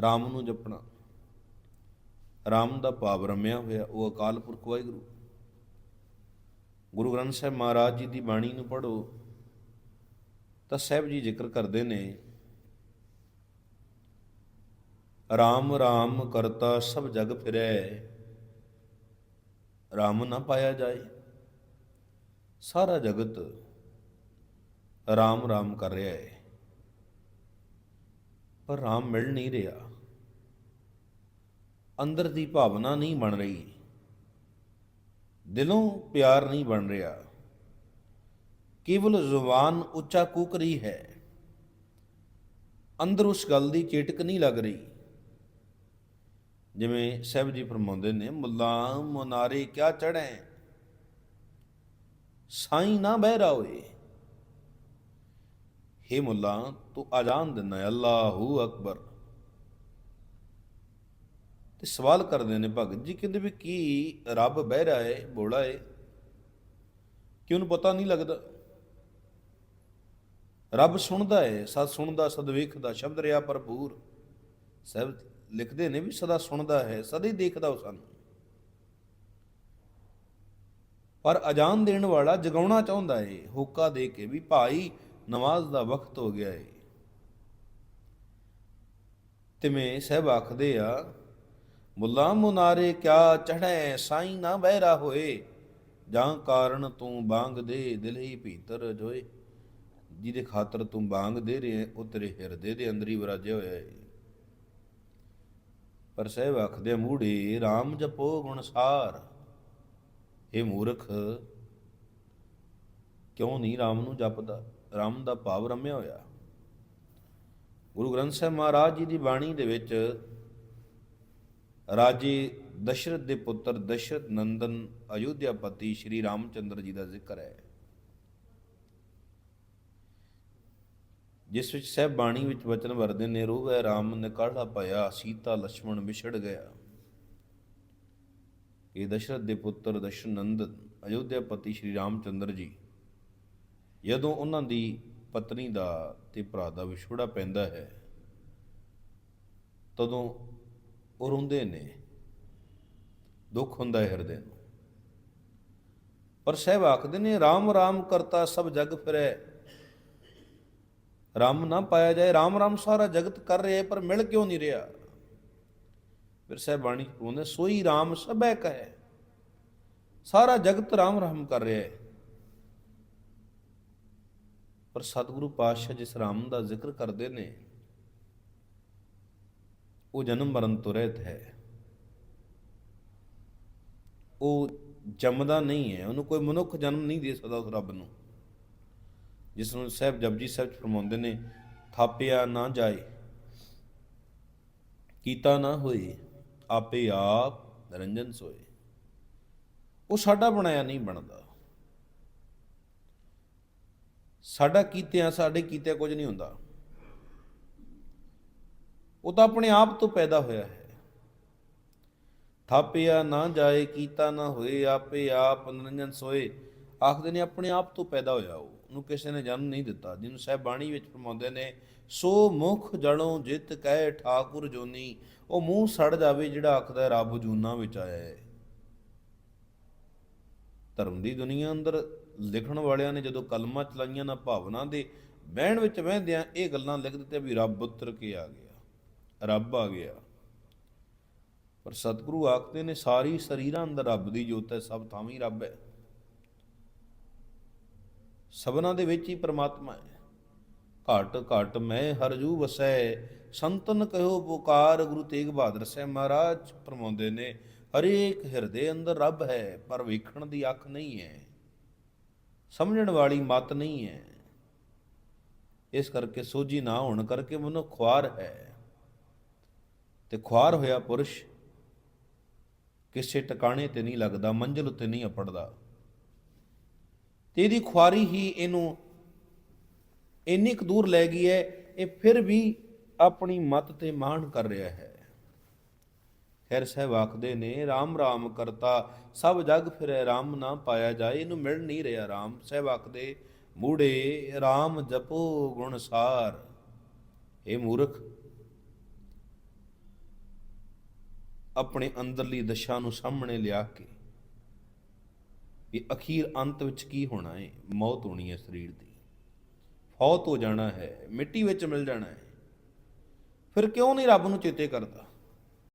ਰਾਮ ਨੂੰ ਜਪਣਾ। ਰਾਮ ਦਾ ਭਾਵ ਰਮਿਆ ਹੋਇਆ, ਉਹ ਅਕਾਲ ਪੁਰਖ ਵਾਹਿਗੁਰੂ। ਗੁਰੂ ਗ੍ਰੰਥ ਸਾਹਿਬ ਮਹਾਰਾਜ ਜੀ ਦੀ ਬਾਣੀ ਨੂੰ ਪੜੋ ਤਾਂ ਸਾਹਿਬ ਜੀ ਜ਼ਿਕਰ ਕਰਦੇ ਨੇ, ਰਾਮ ਰਾਮ ਕਰਤਾ ਸਭ ਜਗ ਫਿਰੈ, ਰਾਮ ਨਾ ਪਾਇਆ ਜਾਏ। ਸਾਰਾ ਜਗਤ ਰਾਮ ਰਾਮ ਕਰ ਰਿਹਾ ਹੈ। ਪਰ ਰਾਮ ਮਿਲ ਨਹੀਂ ਰਿਹਾ। ਅੰਦਰ ਦੀ ਭਾਵਨਾ ਨਹੀਂ ਬਣ ਰਹੀ। ਦਿਲੋਂ ਪਿਆਰ ਨਹੀਂ ਬਣ ਰਿਹਾ। ਕੇਵਲ ਜ਼ੁਬਾਨ ਉੱਚਾ ਕੂਕ ਰਹੀ ਹੈ। ਅੰਦਰ ਉਸ ਗੱਲ ਦੀ ਚੇਟਕ ਨਹੀਂ ਲੱਗ ਰਹੀ। ਜਿਵੇਂ ਸਾਹਿਬ ਜੀ ਫਰਮਾਉਂਦੇ ਨੇ, ਮੁੱਲਾ ਮਨਾਰੇ ਕਿਆ ਚੜੈ ਸਾਈਂ ਨਾ ਬਹਿਰਾ ਹੋਏ ਹੇ ਮੁੱਲਾ, ਤੂੰ ਆਜ਼ਾਨ ਦਿੰਦਾ ਹੈ, ਅੱਲਾਹੂ ਅਕਬਰ। ਤੇ ਸਵਾਲ ਕਰਦੇ ਨੇ ਭਗਤ ਜੀ, ਕਹਿੰਦੇ ਵੀ ਕੀ ਰੱਬ ਬਹਿਰਾ ਹੈ ਬੋਲਾ ਹੈ ਕਿ ਉਹਨੂੰ ਪਤਾ ਨਹੀਂ ਲੱਗਦਾ? ਰੱਬ ਸੁਣਦਾ ਹੈ ਸਦ ਸੁਣਦਾ, ਸਦ ਵੇਖਦਾ, ਸ਼ਬਦ ਰਿਆ ਭਰਪੂਰ। ਸਭ ਲਿਖਦੇ ਨੇ ਵੀ ਸਦਾ ਸੁਣਦਾ ਹੈ, ਸਦਾ ਹੀ ਦੇਖਦਾ ਉਹ ਸਾਨੂੰ। ਪਰ ਅਜਾਨ ਦੇਣ ਵਾਲਾ ਜਗਾਉਣਾ ਚਾਹੁੰਦਾ ਏ, ਹੋਕਾ ਦੇ ਕੇ ਵੀ ਭਾਈ ਨਮਾਜ਼ ਦਾ ਵਕਤ ਹੋ ਗਿਆ ਏ। ਤਿਵੇਂ ਸਹਿਬ ਆਖਦੇ ਆ, ਮੁੱਲਾ ਮੁਨਾਰੇ ਕਿਆ ਚੜ੍ਹੈ, ਸਾਈਂ ਨਾ ਬਹਿਰਾ ਹੋਏ। ਜਾਂ ਕਾਰਨ ਤੂੰ ਬਾਂਗ ਦੇ ਦਿਲ ਹੀ ਭੀਤਰ ਜੋਏ। ਜਿਹਦੇ ਖਾਤਰ ਤੂੰ ਬਾਂਗ ਦੇ ਰਿਹਾ, ਉਹ ਤੇਰੇ ਹਿਰਦੇ ਦੇ ਅੰਦਰ ਹੀ ਵਿਰਾਜਿਆ ਹੋਇਆ ਏ। ਪਰ ਸਹਿਬ ਆਖਦੇ ਮੂੜੇ RAM ਜਪੋ ਗੁਣਸਾਰ ਇਹ ਮੂਰਖ, ਕਿਉਂ ਨਹੀਂ RAM ਨੂੰ ਜਪਦਾ? ਰਾਮ ਦਾ ਭਾਵ ਰਮਿਆ ਹੋਇਆ। ਗੁਰੂ ਗ੍ਰੰਥ ਸਾਹਿਬ ਮਹਾਰਾਜ ਜੀ ਦੀ ਬਾਣੀ ਦੇ ਵਿੱਚ ਰਾਜੇ ਦਸ਼ਰਥ ਦੇ ਪੁੱਤਰ ਦਸ਼ਰਥ ਨੰਦਨ ਪਤੀ ਸ਼੍ਰੀ ਰਾਮਚੰਦਰ ਜੀ ਦਾ ਜ਼ਿਕਰ ਹੈ। ਜਿਸ ਵਿੱਚ ਸਹਿਬ ਬਾਣੀ ਵਿੱਚ ਵਚਨ ਵਰਦੇ ਨੇ, ਰੂਹ ਹੈ ਰਾਮ, ਨਿਕਾਲਾ ਪਾਇਆ, ਸੀਤਾ ਲక్ష్మణ ਵਿਛੜ ਗਿਆ। ਇਹ ਦਸ਼ਰਥ ਦੇ ਪੁੱਤਰ ਦਸ਼ਨੰਦ ਪਤੀ ਸ਼੍ਰੀ ਰਾਮਚੰਦਰ ਜੀ ਜਦੋਂ ਉਹਨਾਂ ਦੀ ਪਤਨੀ ਦਾ ਤੇ ਭਰਾ ਦਾ ਵਿਛੋੜਾ ਪੈਂਦਾ ਹੈ ਤਦੋਂ ਉਹ ਰੋਂਦੇ ਨੇ। ਦੁੱਖ ਹੁੰਦਾ ਹੈ ਹਿਰਦੇ ਨੂੰ। ਪਰ ਸਹਿਬ ਆਖਦੇ ਨੇ RAM RAM ਕਰਤਾ ਸਭ ਜਗ ਫਿਰੈ। ਰਾਮ ਨਾ ਪਾਇਆ ਜਾਏ ਰਾਮ ਰਾਮ ਸਾਰਾ ਜਗਤ ਕਰ ਰਿਹਾ ਹੈ, ਪਰ ਮਿਲ ਕਿਉਂ ਨਹੀਂ ਰਿਹਾ? ਫਿਰ ਸਾਹਿਬ ਬਾਣੀ ਕਹਿੰਦੇ ਸੋਈ ਰਾਮ ਸਭੈ ਕਹੈ। ਸਾਰਾ ਜਗਤ ਰਾਮ ਰਾਮ ਕਰ ਰਿਹਾ ਹੈ। ਪਰ ਸਤਿਗੁਰੂ ਪਾਤਸ਼ਾਹ ਜਿਸ ਰਾਮ ਦਾ ਜ਼ਿਕਰ ਕਰਦੇ ਨੇ, ਉਹ ਜਨਮ ਮਰਨ ਤੋਂ ਰਹਿਤ ਹੈ। ਉਹ ਜੰਮਦਾ ਨਹੀਂ ਹੈ। ਉਹਨੂੰ ਕੋਈ ਮਨੁੱਖ ਜਨਮ ਨਹੀਂ ਦੇ ਸਕਦਾ ਉਸ ਰੱਬ ਨੂੰ। ਜਿਸ ਨੂੰ ਸਾਹਿਬ ਜਪਜੀ ਸਾਹਿਬ ਚ ਫਰਮਾਉਂਦੇ ਨੇ, ਥਾਪਿਆ ਨਾ ਜਾਏ, ਕੀਤਾ ਨਾ ਹੋਏ, ਆਪੇ ਆਪ ਨਿਰੰਜਨ ਸੋਏ। ਉਹ ਸਾਡਾ ਬਣਾਇਆ ਨਹੀਂ ਬਣਦਾ। ਸਾਡਾ ਕੀਤਿਆਂ ਸਾਡੇ ਕੀਤੇ ਕੁਝ ਨਹੀਂ ਹੁੰਦਾ। ਉਹ ਤਾਂ ਆਪਣੇ ਆਪ ਤੋਂ ਪੈਦਾ ਹੋਇਆ ਹੈ। ਥਾਪਿਆ ਨਾ ਜਾਏ, ਕੀਤਾ ਨਾ ਹੋਏ, ਆਪੇ ਆਪ ਨਿਰੰਜਨ ਸੋਏ। ਆਖਦੇ ਨੇ, ਆਪਣੇ ਆਪ ਤੋਂ ਪੈਦਾ ਹੋਇਆ ਉਹ। ਉਹਨੂੰ ਕਿਸੇ ਨੇ ਜਨਮ ਨਹੀਂ ਦਿੱਤਾ। ਜਿਹਨੂੰ ਸਾਹਿਬ ਬਾਣੀ ਵਿੱਚ ਫਰਮਾਉਂਦੇ ਨੇ, ਸੋ ਮੁਖ ਜੜੋਂ ਜਿਤ ਕਹਿ ਠਾਕੁਰ ਜੋਨੀ। ਉਹ ਮੂੰਹ ਸੜ ਜਾਵੇ, ਜਿਹੜਾ ਆਖਦਾ ਰੱਬ ਜੂਨਾ ਵਿੱਚ ਆਇਆ ਹੈ। ਧਰਮ ਦੀ ਦੁਨੀਆ ਅੰਦਰ ਲਿਖਣ ਵਾਲਿਆਂ ਨੇ ਜਦੋਂ ਕਲਮਾਂ ਚਲਾਈਆਂ ਨਾ ਭਾਵਨਾ ਦੇ ਬਹਿਣ ਵਿੱਚ ਵਹਿੰਦਿਆਂ ਇਹ ਗੱਲਾਂ ਲਿਖ ਦਿੱਤੀਆਂ ਵੀ ਰੱਬ ਉਤਰ ਕੇ ਆ ਗਿਆ, ਰੱਬ ਆ ਗਿਆ। ਪਰ ਸਤਿਗੁਰੂ ਆਖਦੇ ਨੇ, ਸਾਰੀ ਸਰੀਰਾਂ ਅੰਦਰ ਰੱਬ ਦੀ ਜੋਤ ਹੈ, ਸਭ ਥਾਂ ਹੀ ਰੱਬ ਹੈ। ਸਭਨਾ ਦੇ ਵਿੱਚ ਹੀ ਪ੍ਰਮਾਤਮਾ ਹੈ। ਘਟ ਘਟ ਮੈਂ ਹਰਜੂ ਵਸੈ, ਸੰਤਨ ਕਹਿਓ ਪੁਕਾਰ, ਗੁਰੂ ਤੇਗ ਬਹਾਦਰ ਸਾਹਿਬ ਮਹਾਰਾਜ ਫਰਮਾਉਂਦੇ ਨੇ, ਹਰੇਕ ਹਿਰਦੇ ਅੰਦਰ ਰੱਬ ਹੈ, ਪਰ ਵੇਖਣ ਦੀ ਅੱਖ ਨਹੀਂ ਹੈ। ਸਮਝਣ ਵਾਲੀ ਮਤ ਨਹੀਂ ਹੈ। ਇਸ ਕਰਕੇ ਸੋਝੀ ਨਾ ਹੋਣ ਕਰਕੇ ਮਨੁ ਖੁਆਰ ਹੈ। ਤੇ ਖੁਆਰ ਹੋਇਆ ਪੁਰਸ਼ ਕਿਸੇ ਟਿਕਾਣੇ ਤੇ ਨਹੀਂ ਲੱਗਦਾ, ਮੰਜ਼ਿਲ ਉੱਤੇ ਨਹੀਂ ਅਪੜਦਾ। ਤੇ ਇਹਦੀ ਖੁਆਰੀ ਹੀ ਇਹਨੂੰ ਇੰਨੀ ਕੁ ਦੂਰ ਲੈ ਗਈ ਹੈ, ਇਹ ਫਿਰ ਵੀ ਆਪਣੀ ਮਤ ਤੇ ਮਾਣ ਕਰ ਰਿਹਾ ਹੈ। ਖੈਰ ਸਾਹਿਬ ਆਖਦੇ ਨੇ RAM RAM ਕਰਤਾ, ਸਭ ਜਗ ਫਿਰੈ RAM ਨਾ ਪਾਇਆ ਜਾਏ, ਇਹਨੂੰ ਮਿਲ ਨਹੀਂ ਰਿਹਾ RAM ਸਾਹਿਬ ਆਖਦੇ, ਮੂੜੇ RAM ਜਪੋ ਗੁਣ ਸਾਰ। ਇਹ ਮੂਰਖ, ਆਪਣੇ ਅੰਦਰਲੀ ਦਸ਼ਾ ਨੂੰ ਸਾਹਮਣੇ ਲਿਆ ਕੇ, ਵੀ ਅਖੀਰ ਅੰਤ ਵਿੱਚ ਕੀ ਹੋਣਾ ਹੈ ਮੌਤ ਹੋਣੀ ਹੈ ਸਰੀਰ ਦੀ। ਫੌਤ ਹੋ ਜਾਣਾ ਹੈ, ਮਿੱਟੀ ਵਿੱਚ ਮਿਲ ਜਾਣਾ ਹੈ। ਫਿਰ ਕਿਉਂ ਨਹੀਂ ਰੱਬ ਨੂੰ ਚੇਤੇ ਕਰਦਾ?